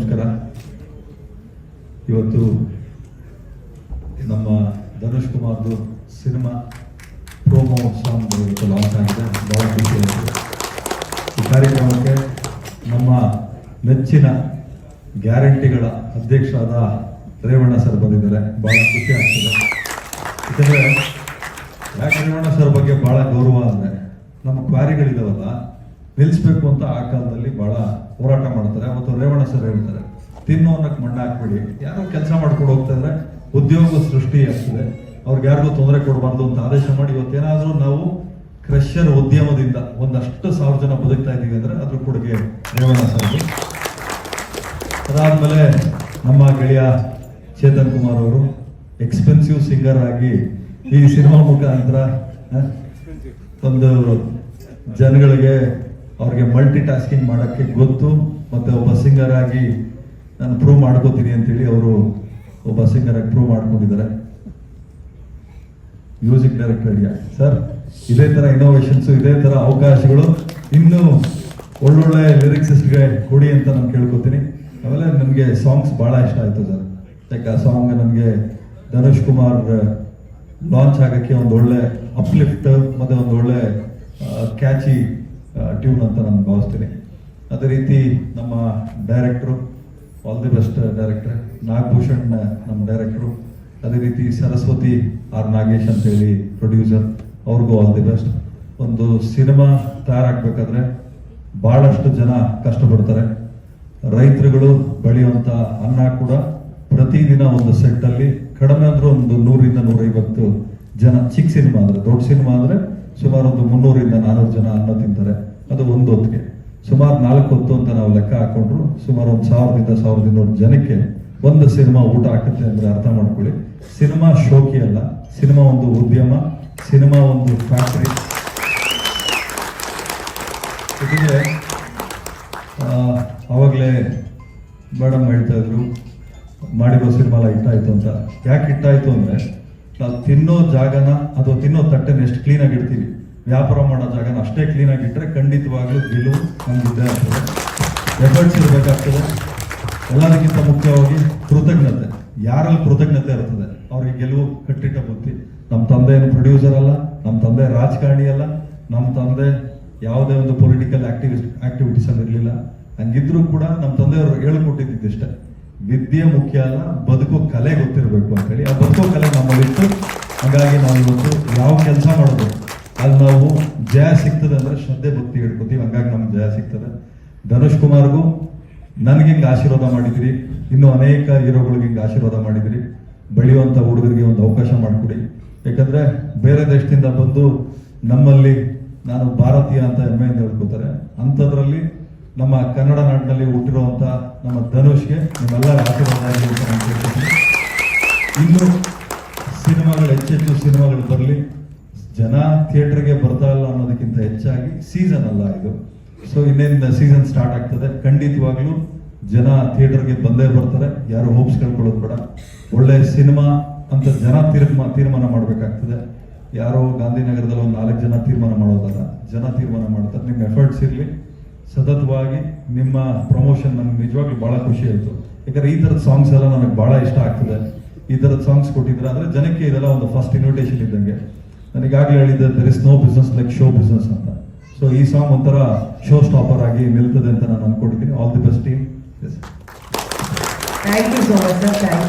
ನಮಸ್ಕಾರ. ಇವತ್ತು ನಮ್ಮ ಧನುಷ್ ಕುಮಾರ್ದು ಸಿನಿಮಾ ಪ್ರೋಮೋ ಸಾಂಗ್ ಇವತ್ತು ಲಾಂಚ್ ಆಗಿದೆ ಬಹಳ ಖುಷಿ ಆಯಿತು. ಈ ಕಾರ್ಯಕ್ರಮಕ್ಕೆ ನಮ್ಮ ನೆಚ್ಚಿನ ಗ್ಯಾರಂಟಿಗಳ ಅಧ್ಯಕ್ಷರಾದ ರೇವಣ್ಣ ಸರ್ ಬಂದಿದ್ದಾರೆ. ಬಹಳ ಖುಷಿ ಆಗ್ತದೆ. ಯಾಕಂದ್ರೆ ಯಾಕೆ ರೇವಣ್ಣ ಸರ್ ಬಗ್ಗೆ ಬಹಳ ಗೌರವ ಅಂದರೆ ನಮ್ಮ ಕ್ವಾರಿಗಳಿದಾವಲ್ಲ ನಿಲ್ಲಿಸ್ಬೇಕು ಅಂತ ಆ ಕಾಲದಲ್ಲಿ ಬಹಳ ಹೋರಾಟ ಮಾಡ್ತಾರೆ. ಅವತ್ತು ರೇವಣ ಸರ್ ಹೇಳ್ತಾರೆ, ತಿನ್ನು ಅನ್ನಕ್ಕೆ ಮಣ್ಣು ಹಾಕ್ಬಿಡಿ. ಯಾರೋ ಕೆಲಸ ಮಾಡ್ಕೊಂಡು ಹೋಗ್ತಾ ಇದ್ರೆ ಉದ್ಯೋಗ ಸೃಷ್ಟಿ ಆಗ್ತದೆ. ಅವ್ರಿಗೆ ಯಾರಿಗೂ ತೊಂದರೆ ಕೊಡಬಾರ್ದು ಅಂತ ಆದೇಶ ಮಾಡಿ ಇವತ್ತೇನಾದ್ರೂ ನಾವು ಕ್ರಷರ್ ಉದ್ಯಮದಿಂದ ಒಂದಷ್ಟು ಸಾವಿರ ಜನ ಬದುಕ್ತಾ ಇದ್ದೀವಿ ಅಂದ್ರೆ ಅದ್ರ ಕೊಡುಗೆ ರೇವಣ ಸರ್ ಅದಾದ್ಮೇಲೆ ನಮ್ಮ ಗೆಳೆಯ ಚೇತನ್ ಕುಮಾರ್ ಅವರು, ಎಕ್ಸ್ಪೆನ್ಸಿವ್ ಸಿಂಗರ್ ಆಗಿ ಈ ಸಿನಿಮಾ ಮುಖಾಂತರ ಒಂದು ಜನಗಳಿಗೆ ಅವ್ರಿಗೆ ಮಲ್ಟಿ ಟಾಸ್ಕಿಂಗ್ ಮಾಡೋಕ್ಕೆ ಗೊತ್ತು ಮತ್ತು ಒಬ್ಬ ಸಿಂಗರ್ ಆಗಿ ನಾನು ಪ್ರೂವ್ ಮಾಡ್ಕೋತೀನಿ ಅಂತೇಳಿ ಅವರು ಒಬ್ಬ ಸಿಂಗರ್ ಆಗಿ ಪ್ರೂವ್ ಮಾಡ್ಕೊಂಡಿದ್ದಾರೆ. ಮ್ಯೂಸಿಕ್ ಡೈರೆಕ್ಟರ್ ಸರ್ ಇದೇ ಥರ ಇನೋವೇಷನ್ಸ್ ಇದೇ ಥರ ಅವಕಾಶಗಳು ಇನ್ನೂ ಒಳ್ಳೊಳ್ಳೆ ಲಿರಿಕ್ಸಿಸ್ಟ್ಗೆ ಕೊಡಿ ಅಂತ ನಾನು ಕೇಳ್ಕೊತೀನಿ. ಆಮೇಲೆ ನನಗೆ ಸಾಂಗ್ಸ್ ಭಾಳ ಇಷ್ಟ ಆಯಿತು ಸರ್ ಯಾಕೆ ಆ ಸಾಂಗ್ ನನಗೆ ಧನುಷ್ ಕುಮಾರ್ ಲಾಂಚ್ ಆಗೋಕ್ಕೆ ಒಂದು ಒಳ್ಳೆ ಅಪ್ಲಿಫ್ಟ್ ಮತ್ತು ಒಂದು ಒಳ್ಳೆ ಕ್ಯಾಚಿ ಟ್ಯೂನ್ ಅಂತ ನಾನು ಭಾವಿಸ್ತೀನಿ. ಅದೇ ರೀತಿ ನಮ್ಮ ಡೈರೆಕ್ಟ್ರು all the best director. Nagabhushan, ನಮ್ಮ ಡೈರೆಕ್ಟ್ರು. ಅದೇ ರೀತಿ ಸರಸ್ವತಿ ಆರ್ ನಾಗೇಶ್ ಅಂತ ಹೇಳಿ ಪ್ರೊಡ್ಯೂಸರ್. ಅವ್ರಿಗೂ ಆಲ್ ದಿ ಬೆಸ್ಟ್ ಒಂದು ಸಿನಿಮಾ ತಯಾರಾಗಬೇಕಾದ್ರೆ ಬಹಳಷ್ಟು ಜನ ಕಷ್ಟಪಡ್ತಾರೆ. ರೈತರುಗಳು ಬೆಳೆಯುವಂಥ ಅನ್ನ ಕೂಡ ಪ್ರತಿದಿನ ಒಂದು ಸೆಟ್ ಅಲ್ಲಿ ಕಡಿಮೆ ಅಂದ್ರೆ ಒಂದು ನೂರಿಂದ ನೂರೈವತ್ತು ಜನ ಚಿಕ್ಕ ಸಿನಿಮಾ ಅಂದ್ರೆ ದೊಡ್ಡ ಸಿನಿಮಾ ಅಂದ್ರೆ ಸುಮಾರು ಒಂದು ಮುನ್ನೂರಿಂದ ನಾನೂರು ಜನ ಅನ್ನ ತಿಂತಾರೆ. ಅದು ಒಂದು ಹೊತ್ತಿಗೆ. ಸುಮಾರು ನಾಲ್ಕು ಹೊತ್ತು ಅಂತ ನಾವು ಲೆಕ್ಕ ಹಾಕೊಂಡ್ರು. ಸುಮಾರು ಒಂದು ಸಾವಿರದಿಂದ ಸಾವಿರದ ಇನ್ನೂರು ಜನಕ್ಕೆ ಒಂದು ಸಿನಿಮಾ ಊಟ ಹಾಕುತ್ತೆ ಅಂದ್ರೆ ಅರ್ಥ ಮಾಡ್ಕೊಳ್ಳಿ. ಸಿನಿಮಾ ಶೋಕಿ ಅಲ್ಲ, ಸಿನಿಮಾ ಒಂದು ಉದ್ಯಮ, ಸಿನಿಮಾ ಒಂದು ಫ್ಯಾಕ್ಟ್ರಿ. ಜೊತೆಗೆ ಅವಾಗಲೇ ಮೇಡಮ್ ಹೇಳ್ತಾ ಇದ್ರು, ಮಾಡಿರೋ ಸಿನಿಮಾ ಇಟ್ಟಾಯ್ತು ಅಂತ. ಯಾಕೆ ಇಟ್ಟಾಯ್ತು ಅಂದ್ರೆ ನಾವು ತಿನ್ನೋ ಜಾಗನ ಅಥವಾ ತಿನ್ನೋ ತಟ್ಟೆನ ಎಷ್ಟು ಕ್ಲೀನಾಗಿ ಇಡ್ತೀವಿ ವ್ಯಾಪಾರ ಮಾಡೋ ಜಾಗನ ಅಷ್ಟೇ ಕ್ಲೀನಾಗಿ ಇಟ್ಟರೆ ಖಂಡಿತವಾಗ್ಲೂ ಗೆಲುವು ನಮ್ಗಿದ್ದೇ ಆಗ್ತದೆ. ಎಫರ್ಟ್ಸ್ ಇರಬೇಕಾಗ್ತದೆ. ಎಲ್ಲದಕ್ಕಿಂತ ಮುಖ್ಯವಾಗಿ ಕೃತಜ್ಞತೆ. ಯಾರಲ್ಲಿ ಕೃತಜ್ಞತೆ ಇರ್ತದೆ? ಅವ್ರಿಗೆ ಗೆಲುವು ಕಟ್ಟಿಟ್ಟ ಬುದ್ಧಿ. ನಮ್ಮ ತಂದೆ ಏನು ಪ್ರೊಡ್ಯೂಸರ್ ಅಲ್ಲ ನಮ್ಮ ತಂದೆ ರಾಜಕಾರಣಿ ಅಲ್ಲ ನಮ್ಮ ತಂದೆ ಯಾವುದೇ ಒಂದು ಪೊಲಿಟಿಕಲ್ ಆಕ್ಟಿವಿಸ್ಟ್ ಆಕ್ಟಿವಿಟೀಸ್ ಅಲ್ಲಿ ಇರಲಿಲ್ಲ ಹಂಗಿದ್ರು ಕೂಡ ನಮ್ಮ ತಂದೆಯವರು ಹೇಳ್ಕೊಟ್ಟಿದ್ದಿಷ್ಟೇ ವಿದ್ಯೆ ಮುಖ್ಯ ಅಲ್ಲ, ಬದುಕು ಕಲೆ ಗೊತ್ತಿರಬೇಕು ಅಂತೇಳಿ. ಆ ಬದುಕು ಕಲೆ ನಮ್ಮಲ್ಲಿತ್ತು. ಹಾಗಾಗಿ ನಾವು ಇವತ್ತು ಯಾವ ಕೆಲಸ ಮಾಡಬೇಕು ಅಲ್ಲಿ ನಾವು ಜಯ ಸಿಗ್ತದೆ ಅಂದ್ರೆ ಶ್ರದ್ಧೆ, ಭಕ್ತಿ ಹೇಳ್ಕೊತೀವಿ ಹಂಗಾಗಿ ನಮ್ಗೆ ಜಯ ಸಿಗ್ತದೆ. ಧನುಷ್ ಕುಮಾರ್ಗೂ ನನಗೆ ಹಿಂಗೆ ಆಶೀರ್ವಾದ ಮಾಡಿದಿರಿ. ಇನ್ನು ಅನೇಕ ಹೀರೋಗಳಿಗೆ ಹಿಂಗೆ ಆಶೀರ್ವಾದ ಮಾಡಿದಿರಿ. ಬೆಳೆಯುವಂಥ ಹುಡುಗರಿಗೆ ಒಂದು ಅವಕಾಶ ಮಾಡಿಕೊಡಿ. ಯಾಕಂದ್ರೆ ಬೇರೆ ದೇಶದಿಂದ ಬಂದು ನಮ್ಮಲ್ಲಿ ನಾನು ಭಾರತೀಯ ಅಂತ ಹೆಮ್ಮೆಯಿಂದ ಹೇಳ್ಕೊತಾರೆ. ಅಂಥದ್ರಲ್ಲಿ ನಮ್ಮ ಕನ್ನಡ ನಾಡಿನಲ್ಲಿ ಹುಟ್ಟಿರುವಂತ ನಮ್ಮ ಧನುಷ್ಗೆ ನಿಮ್ಮೆಲ್ಲರ ಆಶೀರ್ವಾದ ಇನ್ನು ಸಿನಿಮಾಗಳು, ಹೆಚ್ಚೆಚ್ಚು ಸಿನಿಮಾಗಳು ಬರಲಿ. ಜನ ಥಿಯೇಟರ್ಗೆ ಬರ್ತಾ ಇಲ್ಲ ಅನ್ನೋದಕ್ಕಿಂತ ಹೆಚ್ಚಾಗಿ ಸೀಸನ್ ಅಲ್ಲ ಇದು. ಸೊ ಇನ್ನೇನು ಸೀಸನ್ ಸ್ಟಾರ್ಟ್ ಆಗ್ತದೆ. ಖಂಡಿತವಾಗ್ಲೂ ಜನ ಥಿಯೇಟರ್ಗೆ ಬಂದೇ ಬರ್ತಾರೆ. ಯಾರು ಹೋಪ್ಸ್ ಕಳ್ಕೊಳ್ಳೋದು ಬೇಡ. ಒಳ್ಳೆ ಸಿನಿಮಾ ಅಂತ ಜನ ತೀರ್ಮಾ, ತೀರ್ಮಾನ ಮಾಡಬೇಕಾಗ್ತದೆ. ಯಾರೋ ಗಾಂಧಿನಗರದಲ್ಲಿ ಒಂದು ನಾಲ್ಕು ಜನ ತೀರ್ಮಾನ ಮಾಡೋದಲ್ಲ, ಜನ ತೀರ್ಮಾನ ಮಾಡ್ತಾರೆ. ನಿಮ್ಮ ಎಫರ್ಟ್ಸ್ ಇರಲಿ. ಸತತವಾಗಿ ನಿಮ್ಮ ಪ್ರಮೋಷನ್ ನನಗೆ ನಿಜವಾಗ್ಲೂ ಬಹಳ ಖುಷಿ ಆಯ್ತು. ಯಾಕಂದ್ರೆ ಈ ಥರದ ಸಾಂಗ್ಸ್ ಎಲ್ಲ ನನಗೆ ಬಹಳ ಇಷ್ಟ ಆಗ್ತದೆ. ಈ ತರದ ಸಾಂಗ್ಸ್ ಕೊಟ್ಟಿದ್ರೆ, ಅಂದ್ರೆ ಜನಕ್ಕೆ ಇದೆಲ್ಲ ಒಂದು ಫಸ್ಟ್ ಇನ್ವಿಟೇಷನ್ ಇದ್ದಂಗೆ. ನನಗಾಗಲೇ ಹೇಳಿದ್ದೆ there is no business like show business ಅಂತ. ಸೊ ಈ ಸಾಂಗ್ ಒಂಥರ ಶೋ ಸ್ಟಾಪರ್ ಆಗಿ ನಿಲ್ತದೆ ಅಂತ ನಾನು ಅನ್ಕೊಂಡಿದ್ದೀನಿ all the best team thank you so much sir.